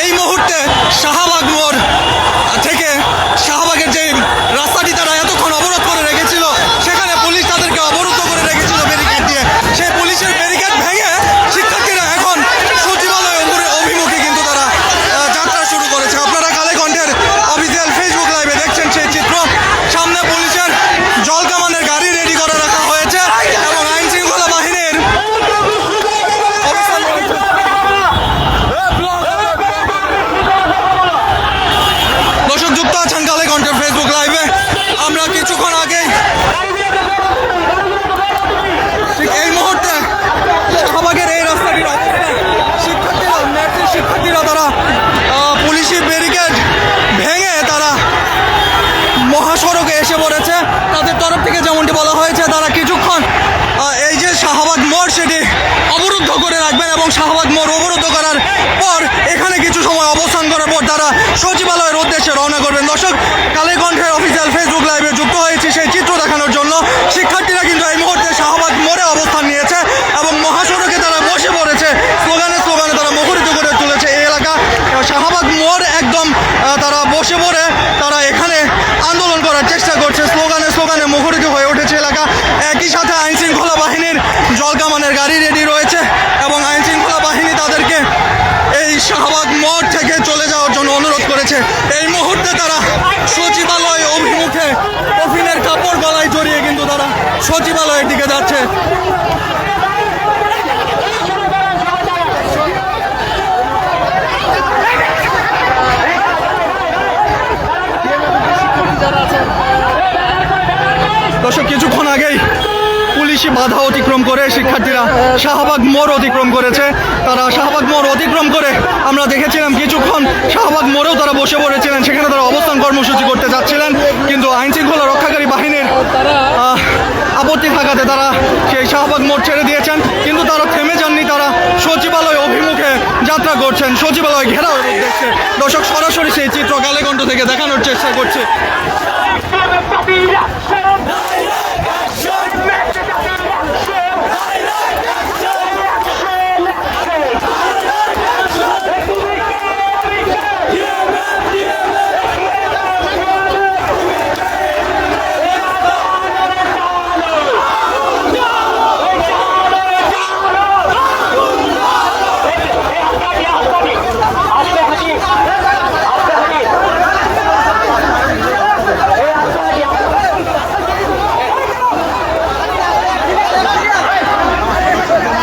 এই মুহূর্তে শাহবাগ এবং শাহবাগ মোড় অবরুদ্ধ করার পর এখানে কিছু সময় অবস্থান করার পর তারা সচিবালয়ের উদ্দেশ্যে রওনা করবেন। দর্শক কালীগঞ্জের অফিসিয়াল ফেসবুক লাইভে যুক্ত হয়েছে সেই চিত্র দেখানোর জন্য। শিক্ষার্থীরা কিন্তু এই মুহূর্তে শাহবাগ মোড়ে অবস্থান নিয়েছে এবং মহাসড়কে তারা বসে পড়েছে স্লোগানে স্লোগানে তারা মুখরিত করে তুলেছে এই এলাকা আহ, শাহবাগ মোড় একদম আহ, তারা বসে পড়ে তারা এখানে আন্দোলন করার চেষ্টা করছে স্লোগানে স্লোগানে মুখরিত হয়ে উঠেছে এলাকা একই সাথে আইন শৃঙ্খলা বাহিনীর জলকামানের গাড়ি রেডি রয়েছে এবং আইন শৃঙ্খলা বাহিনী তাদেরকে এই শাহবাগ মোড় থেকে চলে যাওয়ার জন্য অনুরোধ করেছে এই মুহূর্তে তারা সচিবালয় অভিমুখে কফিনের কাপড় গলায় জড়িয়ে কিন্তু তারা সচিবালয়ের দিকে যাচ্ছে দর্শক কিছুক্ষণ আগেই পুলিশি বাধা অতিক্রম করে শিক্ষার্থীরা শাহবাগ মোড় অতিক্রম করেছে। তারা শাহবাগ মোড় অতিক্রম করে আমরা দেখেছিলাম কিছুক্ষণ শাহবাগ মোড়েও তারা বসে পড়েছিলেন। সেখানে তারা অবস্থান কর্মসূচি করতে যাচ্ছিলেন। কিন্তু আইন শৃঙ্খলা রক্ষাকারী বাহিনীর আপত্তি থাকাতে তারা সেই শাহবাগ মোড় ছেড়ে দিয়েছেন। কিন্তু তারা থেমে যাননি। তারা সচিবালয় অভিমুখে যাত্রা করছেন। সচিবালয় ঘেরাওয়ের উদ্দেশ্যে দর্শক সরাসরি সেই চিত্র কালেকণ্ঠ থেকে দেখানোর চেষ্টা করছে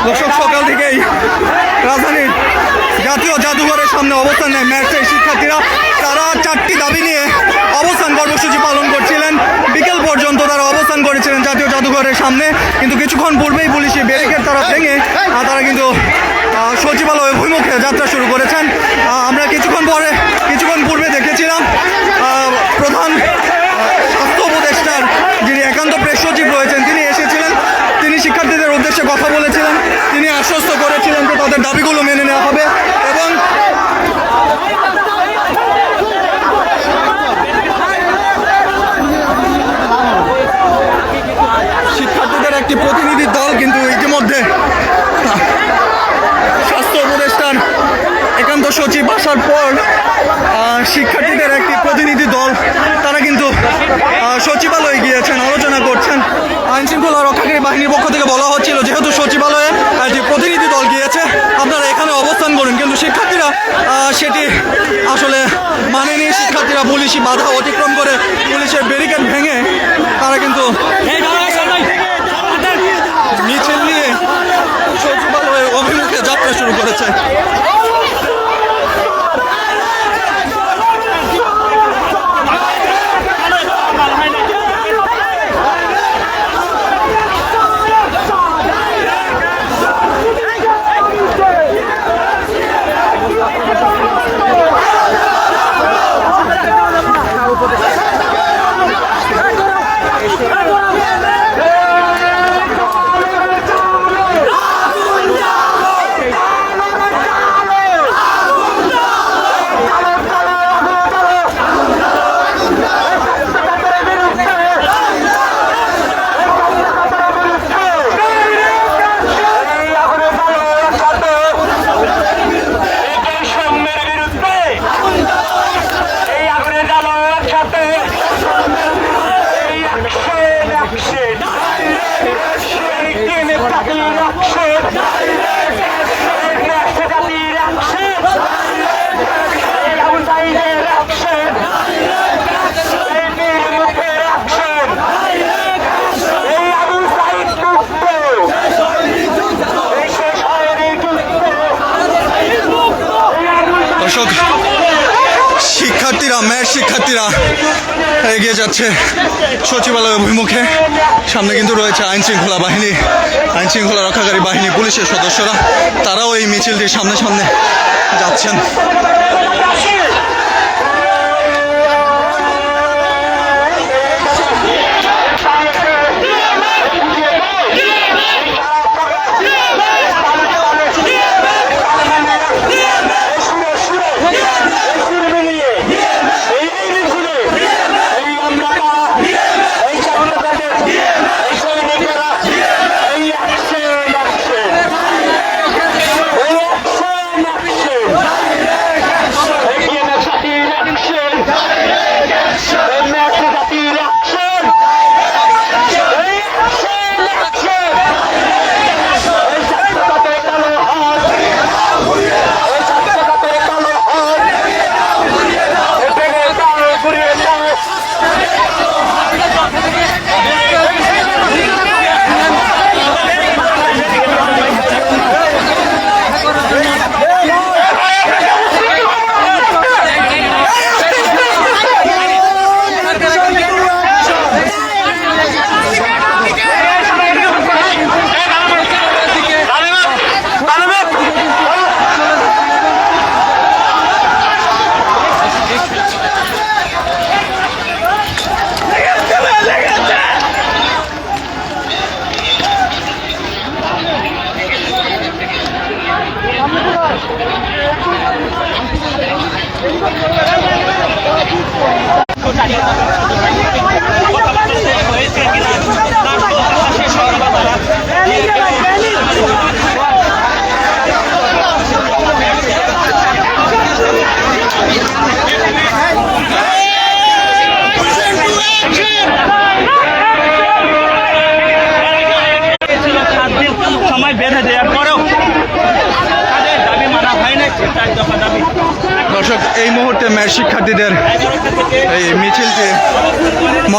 দর্শক সকাল থেকেই রাজধানীর জাতীয় জাদুঘরের সামনে অবস্থান নেয় ম্যাথের শিক্ষার্থীরা তারা চারটি দাবি নিয়ে অবস্থান কর্মসূচি পালন করছিলেন বিকেল পর্যন্ত তারা অবস্থান করেছিলেন জাতীয় জাদুঘরের সামনে কিন্তু কিছুক্ষণ পূর্বেই পুলিশি ব্যারিকেড তারা ভেঙে আহ, তারা কিন্তু আহ, সচিবালয় অভিমুখে যাত্রা শুরু করেছেন আহ, আমরা কিছুক্ষণ পরে কিছুক্ষণ পূর্বে দেখেছিলাম আহ, প্রধান আহ, স্বাস্থ্য উপদেষ্টার যিনি একান্ত প্রেস সচিব রয়েছেন তিনি এসেছিলেন তিনি শিক্ষার্থীদের উদ্দেশ্যে কথা বলেছিলেন তিনি আশ্বস্ত করেছিলেন যে তাদের দাবিগুলো মেনে নেওয়া হবে এবং শিক্ষার্থীদের একটি প্রতিনিধি দল কিন্তু ইতিমধ্যে স্বাস্থ্য উপদেষ্টার একান্ত আসার পর শিক্ষার্থীদের একটি প্রতিনিধি দল, তারা কিন্তু সচিবালয়ে গিয়েছেন, আলোচনা করছেন। আইন শৃঙ্খলা রক্ষাকারী বাহিনীর পক্ষ থেকে বলা হচ্ছিল, যেহেতু সচিবালয়ে একটি প্রতিনিধি দল গিয়েছে, আপনারা এখানে অবস্থান করুন। কিন্তু শিক্ষার্থীরা সেটি আসলে মানেনি। শিক্ষার্থীরা পুলিশি বাধা অতিক্রম করে পুলিশের ব্যারিকেড ভেঙে তারা কিন্তু মিছিল নিয়ে সচিবালয়ের অভিমুখে যাত্রা শুরু করেছে। শিক্ষার্থীরা এগিয়ে যাচ্ছে সচিবালয় অভিমুখে। সামনে কিন্তু রয়েছে আইনশৃঙ্খলা বাহিনী, আইনশৃঙ্খলা রক্ষাকারী বাহিনী, পুলিশের সদস্যরা। তারাও এই মিছিলটির সামনে সামনে যাচ্ছেন।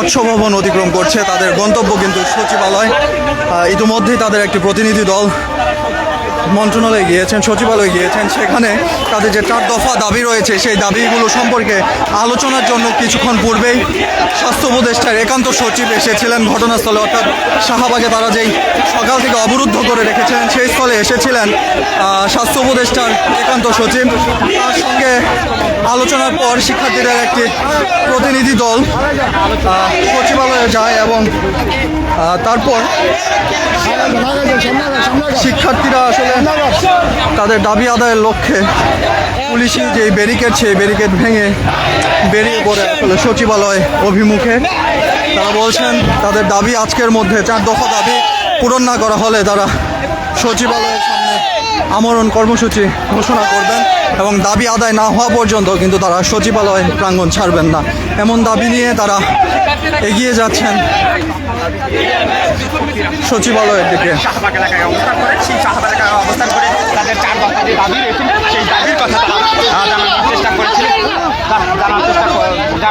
মৎস্য অতিক্রম করছে তাদের গন্তব্য কিন্তু সচিবালয়। ইতিমধ্যেই তাদের একটি প্রতিনিধি দল মন্ত্রণালয়ে গিয়েছেন সচিবালয়ে গিয়েছেন সেখানে তাদের যে চার দফা দাবি রয়েছে সেই দাবিগুলো সম্পর্কে আলোচনার জন্য কিছুক্ষণ পূর্বেই স্বাস্থ্য উপদেষ্টার একান্ত সচিব এসেছিলেন ঘটনাস্থলে। অর্থাৎ শাহবাগে তারা যেই সকাল থেকে অবরুদ্ধ করে রেখেছিলেন সেই স্থলে এসেছিলেন স্বাস্থ্য উপদেষ্টার একান্ত সচিব। তার সঙ্গে আলোচনার পর শিক্ষার্থীদের একটি প্রতিনিধি দল সচিবালয়ে যায় এবং তারপর শিক্ষার্থীরা আসলে তাদের দাবি আদায়ের লক্ষ্যে পুলিশি যে ব্যারিকেড, সেই ব্যারিকেড ভেঙে বেরিয়ে পড়ে আসলে সচিবালয় অভিমুখে। তারা বলছেন, তাদের দাবি আজকের মধ্যে, চার দফা দাবি পূরণ না করা হলে তারা সচিবালয়ের আমরণ কর্মসূচি ঘোষণা করবেন এবং দাবি আদায় না হওয়া পর্যন্ত কিন্তু তারা সচিবালয় প্রাঙ্গণ ছাড়বেন না এমন দাবি নিয়ে তারা এগিয়ে যাচ্ছেন সচিবালয়ের দিকে অবস্থান করে তাদের চার দাবি সেই দাবির কথা জানানোর চেষ্টা করেছিলেন চেষ্টা জানানোর চেষ্টা করেছিলেন।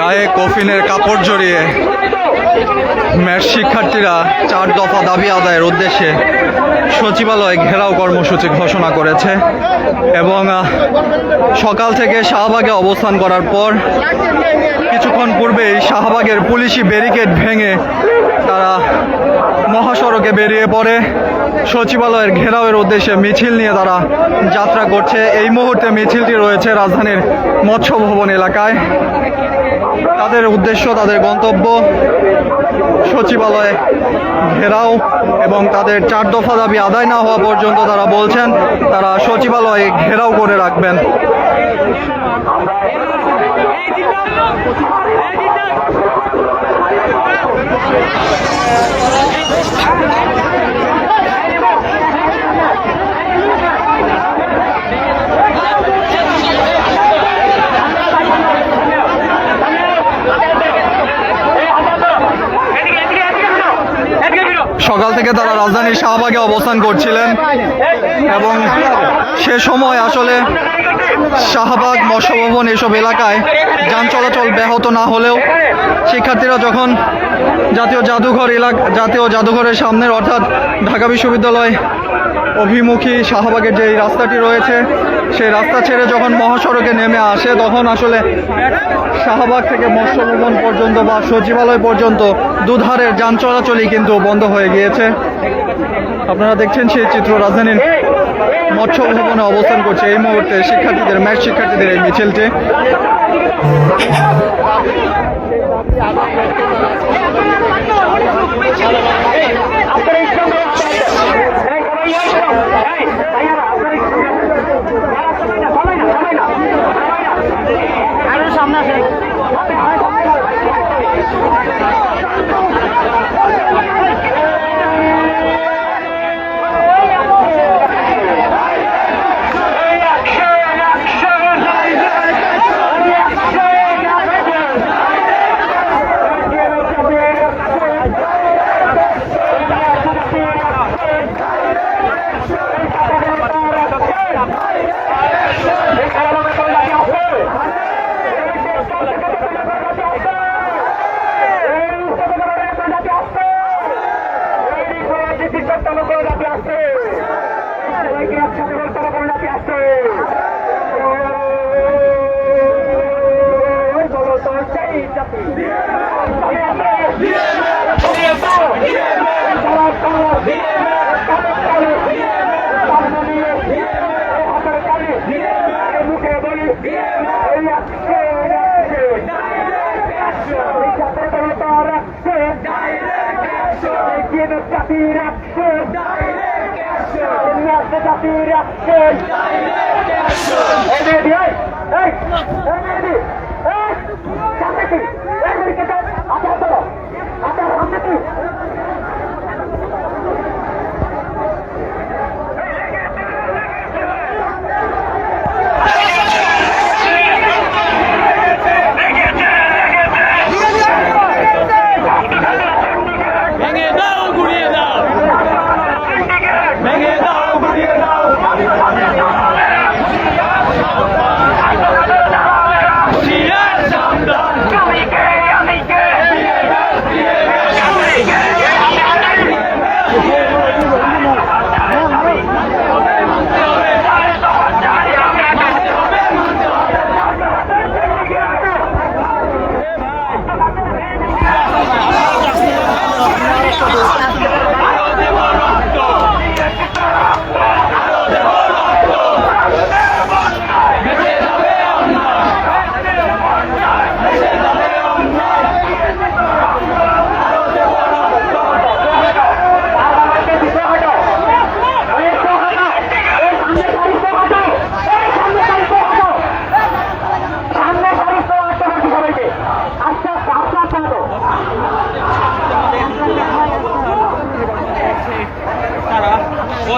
গায়ে কফিনের কাপড় জড়িয়ে ম্যাট শিক্ষার্থীরা চার দফা দাবি আদায়ের উদ্দেশ্যে সচিবালয় ঘেরাও কর্মসূচি ঘোষণা করেছে এবং সকাল থেকে শাহবাগে অবস্থান করার পর কিছুক্ষণ পূর্বেই শাহবাগের পুলিশি ব্যারিকেড ভেঙে তারা মহাসড়কে বেরিয়ে পড়ে। সচিবালয়ের ঘেরাওয়ের উদ্দেশ্যে মিছিল নিয়ে তারা যাত্রা করছে। এই মুহূর্তে মিছিলটি রয়েছে রাজধানীর মৎস্য ভবন এলাকায়। তাদের উদ্দেশ্য, তাদের গন্তব্য, সচিবালয়ে ঘেরাও এবং তাদের চার দফা দাবি আদায় না হওয়া পর্যন্ত তারা বলছেন, তারা সচিবালয়ে ঘেরাও করে রাখবেন। সকাল থেকে তারা রাজধানীর শাহবাগে অবস্থান করছিলেন এবং সে সময় আসলে শাহবাগ মৎস্যভবন এসব এলাকায় যান চলাচল ব্যাহত না হলেও শিক্ষার্থীরা যখন জাতীয় জাদুঘর এলাকা জাতীয় জাদুঘরের সামনের অর্থাৎ ঢাকা বিশ্ববিদ্যালয় অভিমুখী শাহবাগের যে রাস্তাটি রয়েছে, সেই রাস্তা ছেড়ে যখন মহাসড়কে নেমে আসে, তখন আসলে শাহবাগ থেকে মৎস্য ভবন পর্যন্ত বা সচিবালয় পর্যন্ত দুধারের যান চলাচলই কিন্তু বন্ধ হয়ে গিয়েছে। আপনারা দেখছেন সেই চিত্র, রাজধানীর মৎস্য ভবনে অবস্থান করছে এই মুহূর্তে শিক্ষার্থীদের ম্যাচ শিক্ষার্থীদের এই মিছিলটি। ভেঙে Gracias.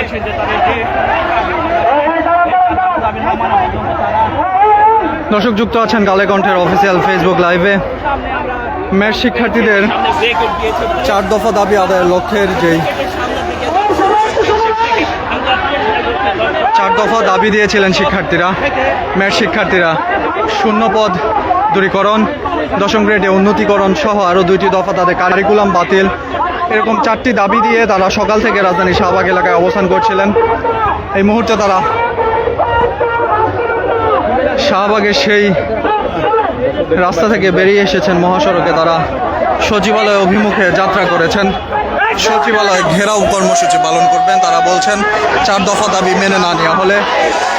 বলছেন যে দর্শক যুক্ত আছেন কালেকণ্ঠের অফিসিয়াল ফেসবুক লাইভে ম্যাচ শিক্ষার্থীদের চার দফা দাবি আদায়ের লক্ষ্যের যেই চার দফা দাবি দিয়েছিলেন শিক্ষার্থীরা ম্যাট শিক্ষার্থীরা। শূন্য পদ দূরীকরণ, দশম গ্রেডে উন্নতিকরণ সহ আরও দুইটি দফা তাদের কারিকুলাম বাতিল। এরকম চারটি দাবি দিয়ে তারা সকাল থেকে রাজধানী শাহবাগ এলাকায় অবস্থান করছিলেন। এই মুহূর্তে তারা শাহবাগের সেই রাস্তা থেকে বেরিয়ে এসেছেন। মহাসড়কে তারা সচিবালয় অভিমুখে যাত্রা করেছেন। সচিবালয় ঘেরাও কর্মসূচি পালন করবেন। তারা বলছেন, চার দফা দাবি মেনে না নেওয়া হলে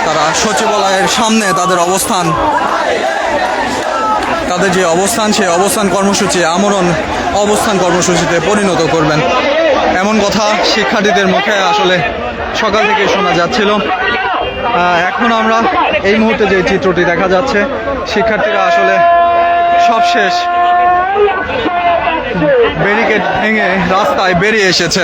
তারা সচিবালয়ের সামনে তাদের অবস্থান তাদের যে অবস্থান, সেই অবস্থান কর্মসূচি, আমরণ অবস্থান কর্মসূচিতে পরিণত করবেন। এমন কথা শিক্ষার্থীদের মুখে আসলে সকাল থেকে শোনা যাচ্ছিল। এখন আমরা এই মুহূর্তে যে চিত্রটি দেখা যাচ্ছে, শিক্ষার্থীরা আসলে সবশেষ ব্যারিকেড ভেঙে রাস্তায় বেরিয়ে এসেছে।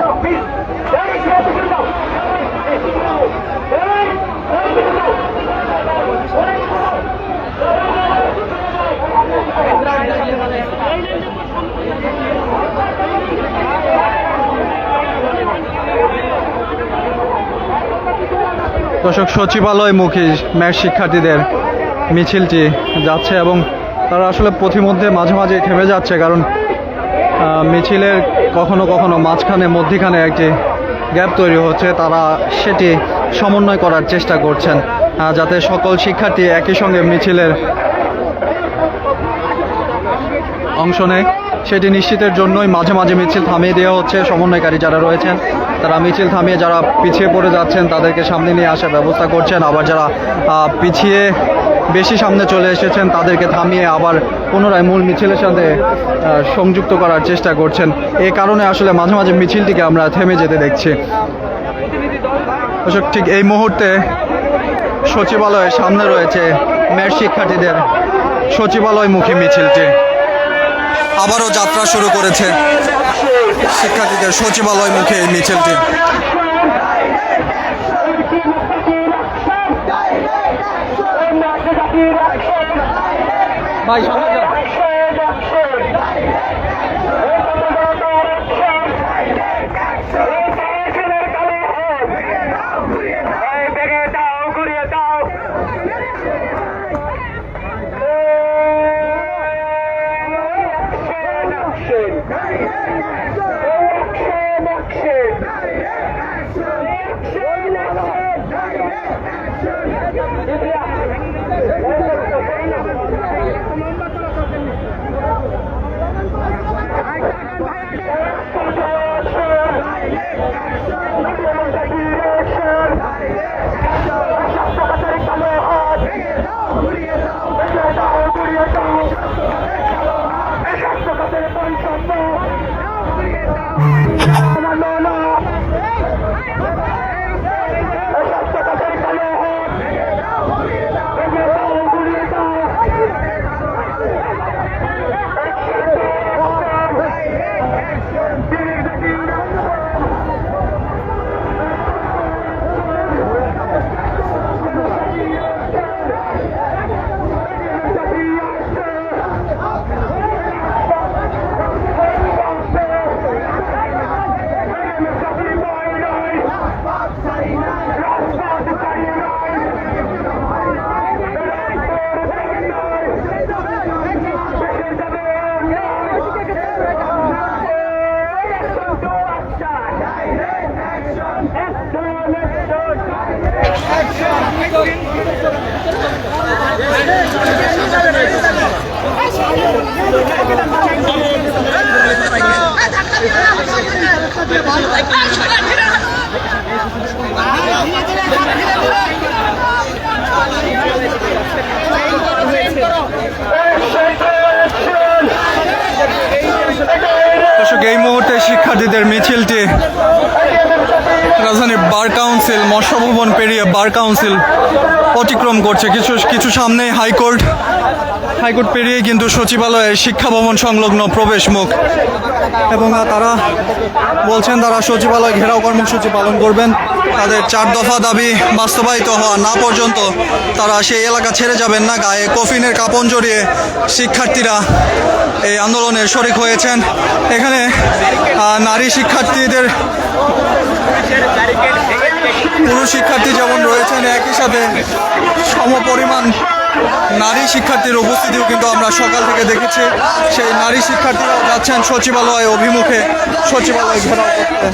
দর্শক সচিবালয়মুখী ম্যাচ শিক্ষার্থীদের মিছিলটি যাচ্ছে এবং তারা আসলে পথিমধ্যে মাঝে মাঝে থেমে যাচ্ছে কারণ মিছিলের কখনো কখনো মাঝখানে, মধ্যিখানে একটি গ্যাপ তৈরি হচ্ছে। তারা সেটি সমন্বয় করার চেষ্টা করছেন যাতে সকল শিক্ষার্থী একই সঙ্গে মিছিলের অংশ নেয়। সেটি নিশ্চিতের জন্যই মাঝে মাঝে মিছিল থামিয়ে দেওয়া হচ্ছে। সমন্বয়কারী যারা রয়েছেন তারা মিছিল থামিয়ে যারা পিছিয়ে পড়ে যাচ্ছেন তাদেরকে সামনে নিয়ে আসার ব্যবস্থা করছেন। আবার যারা পিছিয়ে বেশি সামনে চলে এসেছেন তাদেরকে থামিয়ে আবার পুনরায় মূল মিছিলের সাথে সংযুক্ত করার চেষ্টা করছেন। এ কারণে আসলে মাঝে মাঝে মিছিলটিকে আমরা থেমে যেতে দেখছি। ঠিক এই মুহূর্তে সচিবালয়ের সামনে রয়েছে মেয়ের শিক্ষার্থীদের সচিবালয়মুখী মিছিলটি। আবারও যাত্রা শুরু করেছে। শিক্ষার্থীদের সচিবালয়মুখী এই মিছিলটি। ভাই সামনে কাউন্সিল অতিক্রম করছে। কিছু কিছু সামনে হাইকোর্ট। হাইকোর্ট পেরিয়ে কিন্তু সচিবালয়ের শিক্ষা ভবন সংলগ্ন প্রবেশ মুখ। এবং তারা বলছেন, তারা সচিবালয় ঘেরাও কর্মসূচি পালন করবেন। তাদের চার দফা দাবি বাস্তবায়িত হওয়া না পর্যন্ত তারা সেই এলাকা ছেড়ে যাবেন না। গায়ে কফিনের কাপন জড়িয়ে শিক্ষার্থীরা এই আন্দোলনে শরিক হয়েছেন। এখানে নারী শিক্ষার্থীদের পুরুষ শিক্ষার্থী যেমন রয়েছেন, একই সাথে সমপরিমাণ নারী শিক্ষার্থীর উপস্থিতিও কিন্তু আমরা সকাল থেকে দেখেছি। সেই নারী শিক্ষার্থীরাও যাচ্ছেন সচিবালয় অভিমুখে। সচিবালয় ঘেরাও করতে।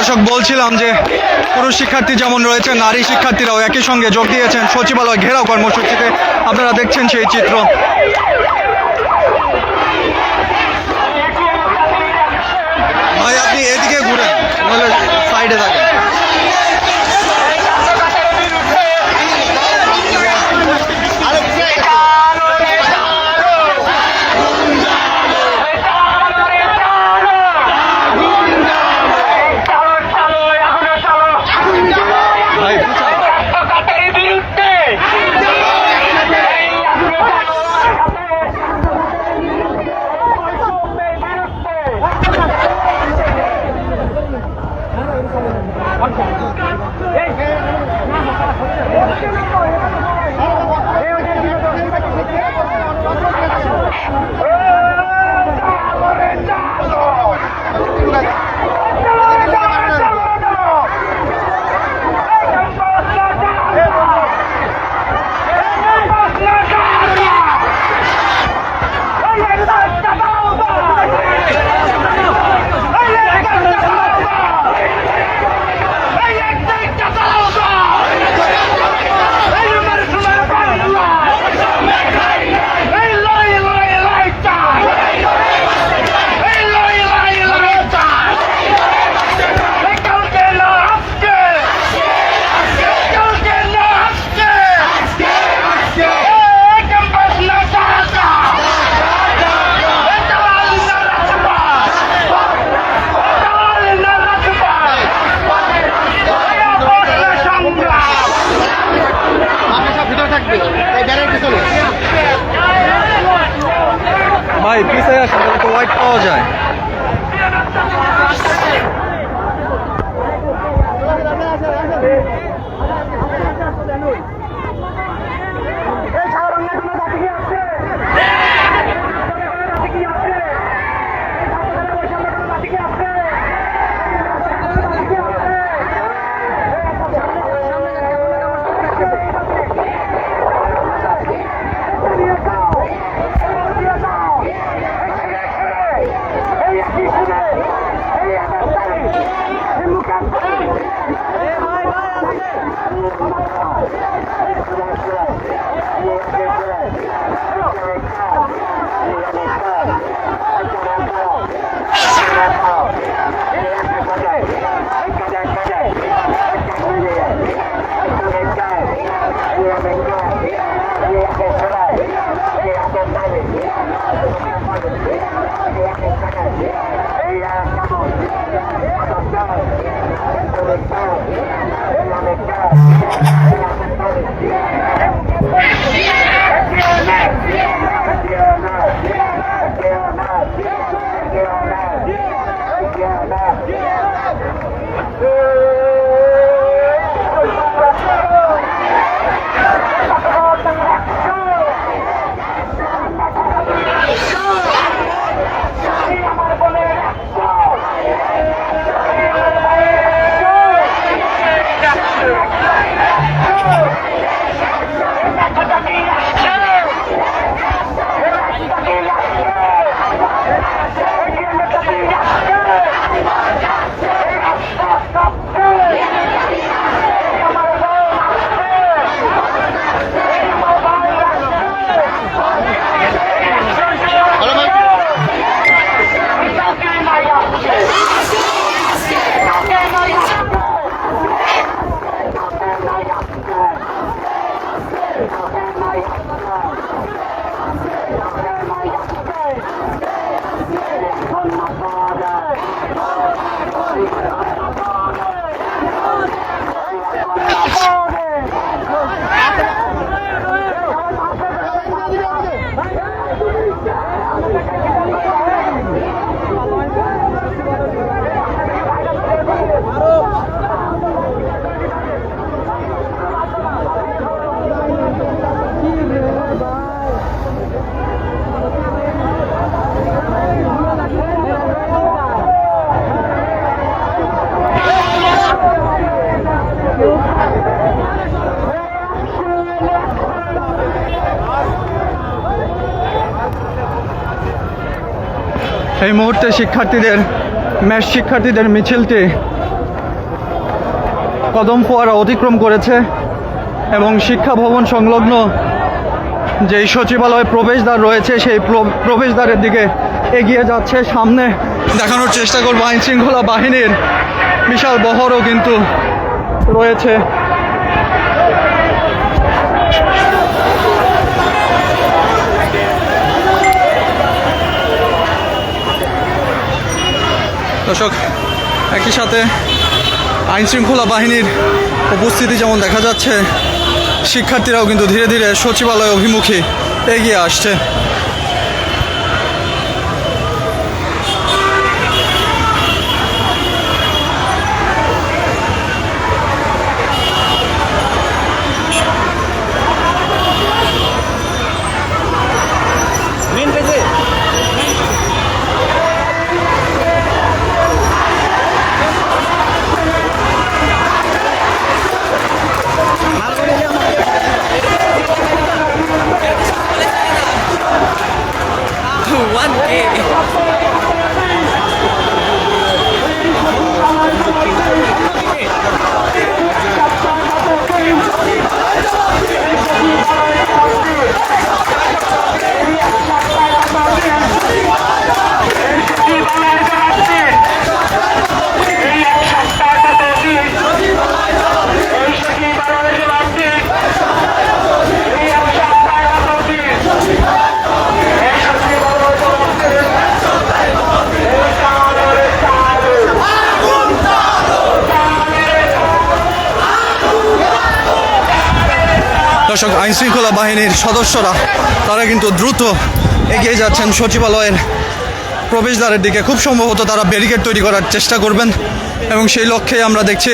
দর্শক, বলছিলাম যে পুরুষ শিক্ষার্থী যেমন রয়েছে, নারী শিক্ষার্থীরাও একই সঙ্গে যোগ দিয়েছেন। সচিবালয় ঘেরাও কর্মসূচিতে আপনারা দেখছেন সেই চিত্র। ভাই, আপনি এদিকে ঘুরেন সাইডে থাকেন। এই মুহূর্তে শিক্ষার্থীদের ম্যাথ শিক্ষার্থীদের মিছিলটি কদম ফোয়ারা অতিক্রম করেছে এবং শিক্ষা ভবন সংলগ্ন যেই সচিবালয় প্রবেশদ্বার রয়েছে, সেই প্রবেশদ্বারের দিকে এগিয়ে যাচ্ছে। সামনে দেখানোর চেষ্টা করব আইন শৃঙ্খলা বাহিনীর বিশাল বহরও কিন্তু রয়েছে। দর্শক, একই সাথে আইন শৃঙ্খলা বাহিনীর উপস্থিতি যেমন দেখা যাচ্ছে, শিক্ষার্থীরাও কিন্তু ধীরে ধীরে সচিবালয় অভিমুখী এগিয়ে আসছে। দর্শক আইন শৃঙ্খলা বাহিনীর সদস্যরা, তারা কিন্তু দ্রুত এগিয়ে যাচ্ছেন। সচিবালয়ের প্রবেশদ্বারের দিকে খুব সম্ভবত তারা ব্যারিকেড তৈরি করার চেষ্টা করবেন এবং সেই লক্ষ্যে আমরা দেখছি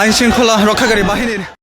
আইনশৃঙ্খলা রক্ষাকারী বাহিনীর